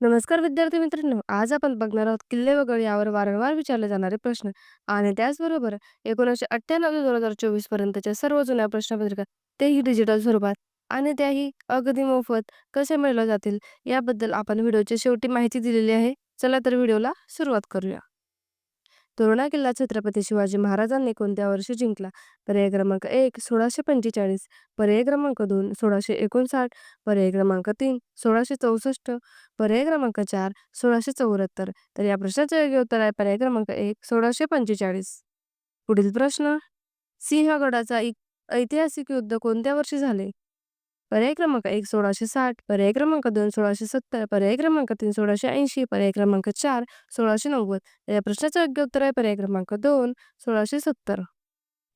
नमस्कार विद्यार्थी मित्रांनो. आज आपण बघणार आहोत किल्ले वगळ यावर वारंवार विचारले जाणारे प्रश्न. आणि त्याचबरोबर एकोणीसशे अठ्ठ्याण्णव ते दोन हजार चोवीस पर्यंतच्या सर्व जुन्या प्रश्नपत्रिका तेही डिजिटल स्वरूपात. आणि त्याही अगदी मोफत कसे मिळवल्या जातील याबद्दल आपण व्हिडिओच्या शेवटी माहिती दिलेली आहे. चला तर व्हिडिओला सुरुवात करूया. तोरणा किल्ला छत्रपती शिवाजी महाराजांनी कोणत्या वर्षी जिंकला? पर्याय क्रमांक एक सोळाशे पंचेचाळीस. पर्याय क्रमांक दोन सोळाशे एकोणसाठ. पर्याय क्रमांक तीन सोळाशे चौसष्ट. पर्याय क्रमांक चार सोळाशे चौऱ्याहत्तर. तर या प्रश्नाचे योग्य उत्तर आहे पर्याय क्रमांक एक सोळाशे पंचेचाळीस. पुढील प्रश्न. सिंहगडाचा ऐतिहासिक युद्ध कोणत्या वर्षी झाले? पर्याय क्रमांक एक सोळाशे साठ पर्याय क्रमांक दोन सोळाशे सत्तर पर्याय क्रमांक तीन सोळाशे ऐंशी पर्याय क्रमांक चार सोळाशे नव्वद या प्रश्नाचं योग्य उत्तर आहे पर्याय क्रमांक दोन सोळाशे सत्तर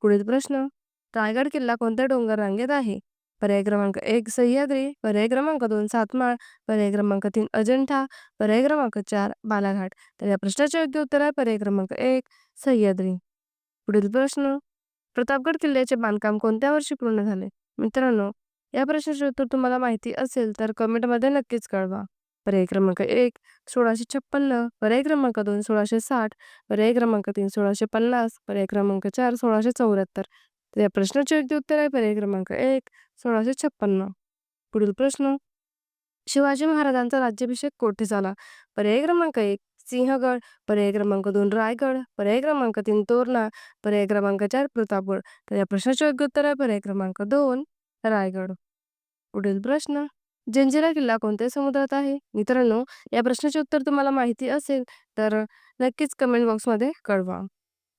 पुढील प्रश्न रायगड किल्ला कोणत्या डोंगर रांगेत आहे पर्याय क्रमांक एक सह्याद्री पर्याय क्रमांक दोन सातमाळ पर्याय क्रमांक तीन अजंठा पर्याय क्रमांक चार बालाघाट तर या प्रश्नाचे योग्य उत्तर आहे पर्याय क्रमांक एक सह्याद्री पुढील प्रश्न प्रतापगड किल्ल्याचे बांधकाम कोणत्या वर्षी पूर्ण झाले मित्रांनो या प्रश्नाचे उत्तर तुम्हाला माहिती असेल तर कमेंटमध्ये नक्कीच कळवा पर्याय क्रमांक एक सोळाशे छप्पन्न पर्याय क्रमांक दोन सोळाशे साठ पर्याय क्रमांक तीन सोळाशे पन्नास पर्याय क्रमांक चार सोळाशे चौऱ्याहत्तर तर या प्रश्नाचे योग्य उत्तर आहे पर्याय क्रमांक एक सोळाशे छप्पन्न पुढील प्रश्न शिवाजी महाराजांचा राज्याभिषेक कोठे झाला पर्याय क्रमांक एक सिंहगड पर्याय क्रमांक दोन रायगड पर्याय क्रमांक तीन तोरणा पर्याय क्रमांक चार प्रतापगड तर या प्रश्नाचे योग्य उत्तर आहे पर्याय क्रमांक दोन रायगड पुढील प्रश्न. जंजिरा किल्ला कोणत्या समुद्रात आहे? मित्रांनो या प्रश्नाचे उत्तर तुम्हाला माहिती असेल तर नक्कीच कमेंट बॉक्समध्ये कळवा.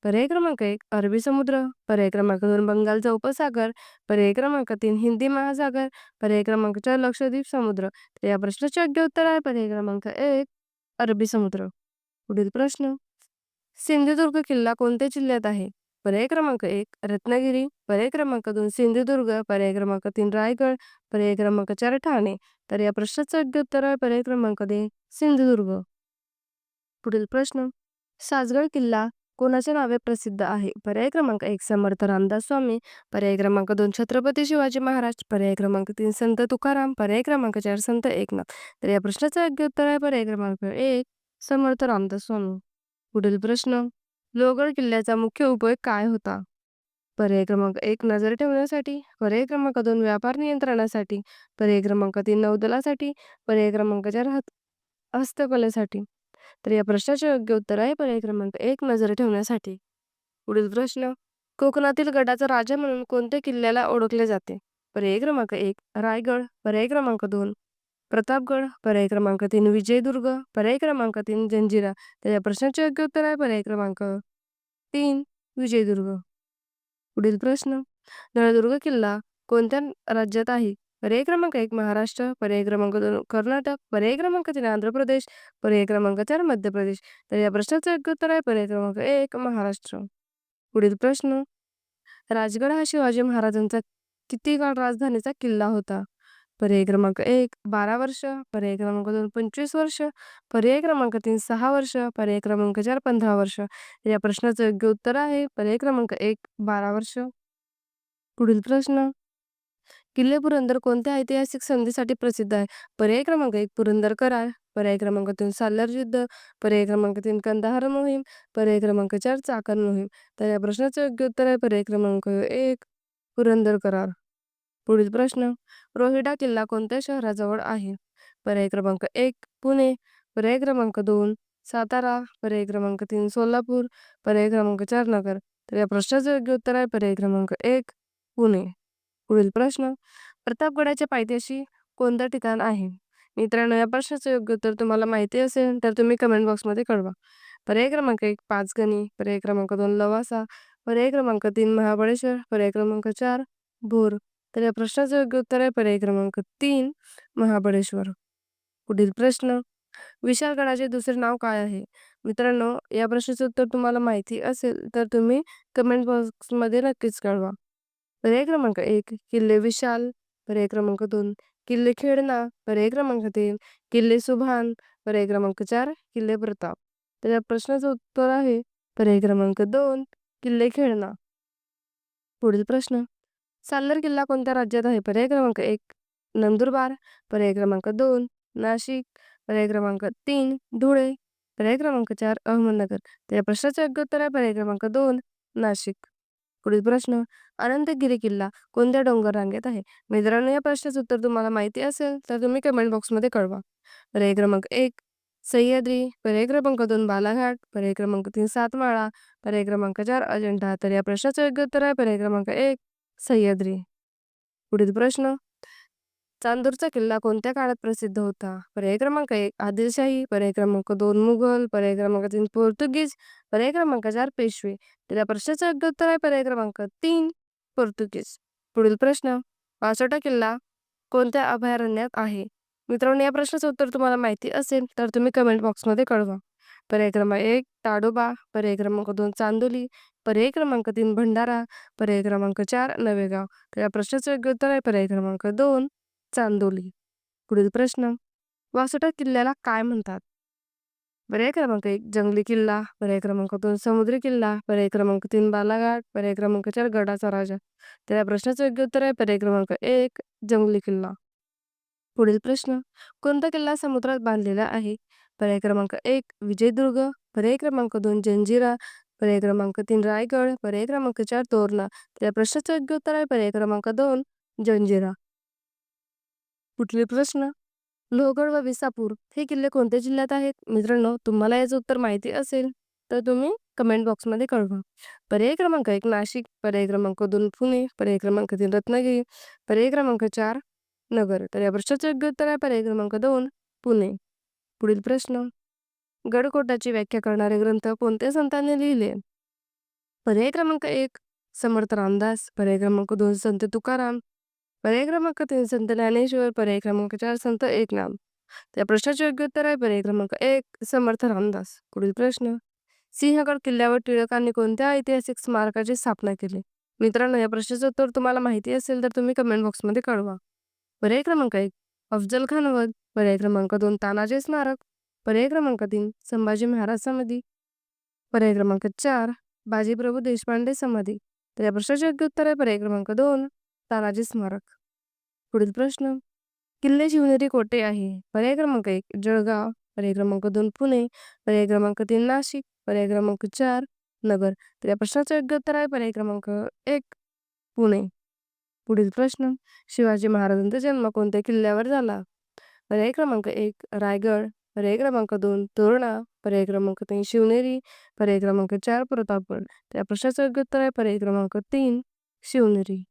पर्याय क्रमांक एक अरबी समुद्र. पर्याय क्रमांक दोन बंगालचा उपसागर पर्याय क्रमांक तीन हिंदी महासागर. पर्याय क्रमांक चार लक्षद्वीप समुद्र. तर या प्रश्नाचे योग्य उत्तर आहे. पर्याय क्रमांक एक अरबी समुद्र. पुढील प्रश्न. सिंधुदुर्ग किल्ला कोणत्या जिल्ह्यात आहे? पर्याय क्रमांक एक रत्नागिरी. पर्याय क्रमांक दोन सिंधुदुर्ग. पर्याय क्रमांक तीन रायगड. पर्याय क्रमांक चार ठाणे. तर या प्रश्नाचं योग्य उत्तर आहे पर्याय क्रमांक दे सिंधुदुर्ग. पुढील प्रश्न. सासगड किल्ला कोणाच्या नावे प्रसिद्ध आहे? पर्याय क्रमांक एक समर्थ रामदास स्वामी. पर्याय क्रमांक दोन छत्रपती शिवाजी महाराज. पर्याय क्रमांक तीन संत तुकाराम. पर्याय क्रमांक चार संत एकनाथ. तर या प्रश्नाचं योग्य उत्तर आहे पर्याय क्रमांक एक समर्थ रामदास स्वामी. पुढील प्रश्न. लोहगड किल्ल्याचा मुख्य उपयोग काय होता? पर्याय क्रमांक एक नजर ठेवण्यासाठी. पर्याय क्रमांक दोन व्यापार नियंत्रणासाठी. पर्याय क्रमांक तीन नौदलासाठी. पर्याय क्रमांक चार हस्तकलेसाठी. तर या प्रश्नाचे योग्य उत्तर आहे पर्याय क्रमांक एक नजर ठेवण्यासाठी. पुढील प्रश्न. कोकणातील गडाचा राजा म्हणून कोणत्या किल्ल्याला ओळखले जाते? पर्याय क्रमांक एक रायगड. पर्याय क्रमांक दोन प्रतापगड पर्याय क्रमांक तीन विजयदुर्ग पर्याय क्रमांक तीन जंजिरा. तर या प्रश्नाचे योग्य उत्तर आहे पर्याय क्रमांक तीन विजयदुर्ग. पुढील प्रश्न. नळदुर्ग किल्ला कोणत्या राज्यात आहे? पर्याय क्रमांक एक महाराष्ट्र. पर्याय क्रमांक दोन कर्नाटक. पर्याय क्रमांक तीन आंध्र प्रदेश. पर्याय क्रमांक चार मध्य प्रदेश. तर या प्रश्नाचं योग्य उत्तर आहे पर्याय क्रमांक एक महाराष्ट्र. पुढील प्रश्न. राजगड हा शिवाजी महाराजांचा किती काळ राजधानीचा किल्ला होता? पर्याय क्रमांक एक बारा वर्ष पर्याय क्रमांक दोन पंचवीस वर्ष पर्याय क्रमांक तीन सहा वर्ष पर्याय क्रमांक चार पंधरा वर्ष. या प्रश्नाचं योग्य उत्तर आहे पर्याय क्रमांक एक बारा वर्ष. पुढील प्रश्न. किल्ले पुरंदर कोणत्या ऐतिहासिक संधीसाठी प्रसिद्ध आहे? पर्याय क्रमांक एक पुरंदर करार. पर्याय क्रमांक दोन साल्लार युद्ध. पर्याय क्रमांक तीन कंदाहार मोहीम. पर्याय क्रमांक चार चाकण मोहीम. तर या प्रश्नाचं योग्य उत्तर आहे पर्याय क्रमांक एक पुरंदर करार. पुढील प्रश्न रोहिडा किल्ला कोणत्या शहराजवळ आहे? पर्याय क्रमांक एक पुणे. पर्याय क्रमांक दोन सातारा. पर्याय क्रमांक तीन सोलापूर. पर्याय क्रमांक चार नगर. तर या प्रश्नाचं योग्य उत्तर आहे पर्याय क्रमांक एक पुणे. पुढील प्रश्न प्रतापगडाच्या पायथ्याशी कोणतं ठिकाण आहे? मित्रांनो या प्रश्नाचं योग्य उत्तर तुम्हाला माहिती असेल तर तुम्ही कमेंट बॉक्समध्ये कळवा. पर्याय क्रमांक एक पाचगणी. पर्याय क्रमांक दोन लवासा. पर्याय क्रमांक तीन महाबळेश्वर. पर्याय क्रमांक चार भोर. तर या प्रश्नाचं योग्य उत्तर आहे पर्याय क्रमांक तीन महाबळेश्वर. पुढील प्रश्न विशाळगडाचे दुसरे नाव काय आहे? मित्रांनो या प्रश्नाचं उत्तर तुम्हाला माहिती असेल तर तुम्ही कमेंट बॉक्समध्ये नक्कीच कळवा. पर्याय क्रमांक एक किल्ले विशाल. पर्याय क्रमांक दोन किल्ले खेळणा पर्याय क्रमांक तीन किल्ले सुभान. पर्याय क्रमांक चार किल्ले प्रताप. तर या प्रश्नाचं उत्तर आहे पर्याय क्रमांक दोन किल्ले खेळणा पुढील प्रश्न साल्लर किल्ला कोणत्या राज्यात आहे पर्याय क्रमांक एक नंदुरबार पर्याय क्रमांक दोन नाशिक पर्याय क्रमांक तीन धुळे पर्याय क्रमांक चार अहमदनगर तर या प्रश्नाचे योग्य उत्तर आहे पर्याय क्रमांक दोन नाशिक पुढील प्रश्न अनंतगिरी किल्ला कोणत्या डोंगर रांगेत आहे मित्रांनो या प्रश्नाचं उत्तर तुम्हाला माहिती असेल तर तुम्ही कमेंट बॉक्समध्ये कळवा पर्याय क्रमांक एक सह्याद्री पर्याय क्रमांक दोन बालाघाट पर्याय क्रमांक तीन सातमाळा पर्याय क्रमांक चार अजिंठा तर या प्रश्नाचं योग्य उत्तर आहे पर्याय क्रमांक एक सह्याद्री. पुढील प्रश्न. चांदूरचा किल्ला कोणत्या काळात प्रसिद्ध होता? पर्याय क्रमांक एक आदिलशाही. पर्याय क्रमांक दोन मुघल. पर्याय क्रमांक तीन पोर्तुगीज. पर्याय क्रमांक चार पेशवे. तिला प्रश्नाचं योग्य उत्तर आहे. पर्याय क्रमांक तीन पोर्तुगीज. पुढील प्रश्न. वासोटा किल्ला कोणत्या अभयारण्यात आहे? मित्रांनो या प्रश्नाचं उत्तर तुम्हाला माहिती असेल तर तुम्ही कमेंट बॉक्समध्ये कळवा. पर्याय क्रमांक एक ताडोबा. पर्याय क्रमांक दोन चांदोली. पर्याय क्रमांक तीन भंडारा पर्याय क्रमांक चार नवेगाव तर या प्रश्नाचं योग्य उत्तर आहे पर्याय क्रमांक दोन चांदोली पुढील प्रश्न वासोटा किल्ल्याला काय म्हणतात पर्याय क्रमांक एक जंगली किल्ला पर्याय क्रमांक दोन समुद्री किल्ला पर्याय क्रमांक तीन बालाघाट पर्याय क्रमांक चार गडाचा राजा तर या प्रश्नाचं योग्य उत्तर आहे पर्याय क्रमांक एक जंगली किल्ला पुढील प्रश्न कोणता किल्ला समुद्रात बांधलेला आहे पर्याय क्रमांक एक विजयदुर्ग पर्याय क्रमांक दोन जंजिरा पर्याय क्रमांक तीन रायगड पर्याय क्रमांक चार तोरणा तर या प्रश्नाचं योग्य उत्तर आहे पर्याय क्रमांक दोन जंजिरा. पुढील प्रश्न? लोहगड व विसापूर हे किल्ले कोणत्या जिल्ह्यात आहेत? मित्रांनो तुम्हाला याचं उत्तर माहिती असेल तर तुम्ही कमेंट बॉक्समध्ये कळवा. पर्याय क्रमांक एक नाशिक पर्याय क्रमांक दोन पुणे पर्याय क्रमांक तीन रत्नागिरी पर्याय क्रमांक चार नगर. तर या प्रश्नाचं योग्य उत्तर आहे पर्याय क्रमांक दोन पुणे. पुढील प्रश्न. गडकोटाची व्याख्या करणारे ग्रंथ कोणत्या संतांनी लिहिले? पर्याय क्रमांक एक समर्थ रामदास. पर्याय क्रमांक दोन संत तुकाराम. पर्याय क्रमांक तीन संत ज्ञानेश्वर. पर्याय क्रमांक चार संत एकनाम त्या प्रश्नाचे योग्य उत्तर आहे. पर्याय क्रमांक एक समर्थ रामदास. पुढील प्रश्न. सिंहगड किल्ल्यावर टिळकांनी कोणत्या ऐतिहासिक स्मारकाची स्थापना केली? मित्रांनो या प्रश्नाचं उत्तर तुम्हाला माहिती असेल तर तुम्ही कमेंट बॉक्समध्ये कळवा. पर्याय क्रमांक एक अफजल खान वध पर्याय क्रमांक दोन तानाजी स्मारक. पर्याय क्रमांक तीन संभाजी महाराज समाधी पर्याय क्रमांक चार बाजीप्रभू देशपांडे समाधी. तर या प्रश्नाचे योग्य उत्तर आहे पर्याय क्रमांक दोन तानाजी स्मारक. पुढील प्रश्न किल्ले शिवनेरी कोठे आहे? पर्याय क्रमांक एक जळगाव. पर्याय क्रमांक दोन पुणे. पर्याय क्रमांक तीन नाशिक. पर्याय क्रमांक चार नगर. तर या प्रश्नाचं योग्य उत्तर आहे पर्याय क्रमांक एक पुणे. पुढील प्रश्न शिवाजी महाराजांचा जन्म कोणत्या किल्ल्यावर झाला? पर्याय क्रमांक एक रायगड. पर्याय क्रमांक दोन तोरणा पर्याय क्रमांक तीन शिवनेरी पर्याय क्रमांक चार प्रतापगड त्या प्रश्नाचं योग्य उत्तर आहे पर्याय क्रमांक तीन शिवनेरी.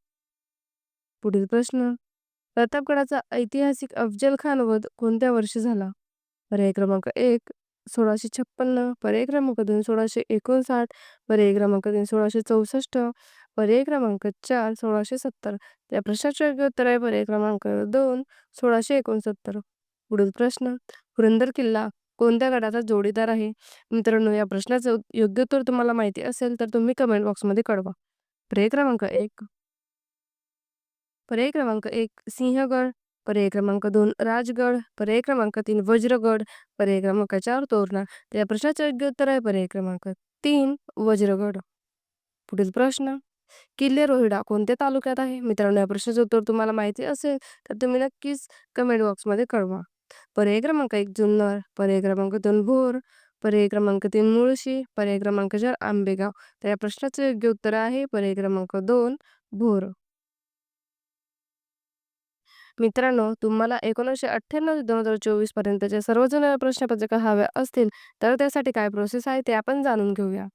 पुढील प्रश्न. प्रतापगडाचा ऐतिहासिक अफजल खान वध कोणत्या वर्षी झाला? पर्याय क्रमांक एक सोळाशे छप्पन्न. पर्याय क्रमांक दोन सोळाशे एकोणसाठ. पर्याय क्रमांक तीन सोळाशे चौसष्ट. पर्याय क्रमांक चार सोळाशे सत्तर. त्या प्रश्नाचे योग्य उत्तर आहे पर्याय क्रमांक दोन सोळाशे एकोणसत्तर. पुढील प्रश्न. पुरंदर किल्ला कोणत्या गडाचा जोडीदार आहे? मित्रांनो या प्रश्नाचं योग्य उत्तर तुम्हाला माहिती असेल तर तुम्ही कमेंट बॉक्समध्ये कळवा. पर्याय क्रमांक एक. पर्याय क्रमांक एक सिंहगड. पर्याय क्रमांक दोन राजगड. पर्याय क्रमांक तीन वज्रगड. पर्याय क्रमांक चार तोरणा. तर या प्रश्नाचं योग्य उत्तर आहे पर्याय क्रमांक तीन वज्रगड. पुढील प्रश्न. किल्ले रोहिडा कोणत्या तालुक्यात आहे? मित्रांनो या प्रश्नाचं उत्तर तुम्हाला माहिती असेल तर तुम्ही नक्कीच कमेंट बॉक्समध्ये कळवा. पर्याय क्रमांक एक जुन्नर पर्याय क्रमांक दोन भोर पर्याय क्रमांक तीन मुळशी पर्याय क्रमांक चार आंबेगाव तर या प्रश्नाचं योग्य उत्तर आहे पर्याय क्रमांक दोन भोर मित्रांनो तुम्हाला एकोणीसशे अठ्ठ्याण्णव ते दोन हजार चोवीस पर्यंतच्या सर्व जुन्या प्रश्नपत्रिका हव्या असतील तर त्यासाठी काय प्रोसेस आहे ते आपण जाणून घेऊया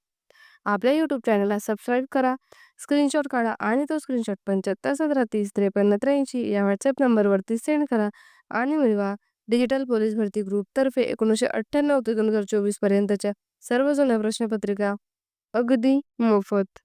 आपल्या यूट्यूब चॅनलला सबस्क्राईब करा स्क्रीनशॉट काढा आणि तो स्क्रीनशॉट पंच्याहत्तर सतरा तीस त्रेपन्न त्र्याऐंशी या व्हॉट्सअप नंबरवरती सेंड करा आणि मिळवा डिजिटल पोलीस भरती ग्रुपतर्फे एकोणीसशे अठ्ठ्याण्णव ते दोन हजार चोवीस पर्यंतच्या सर्व जुन्या प्रश्नपत्रिका अगदी मोफत.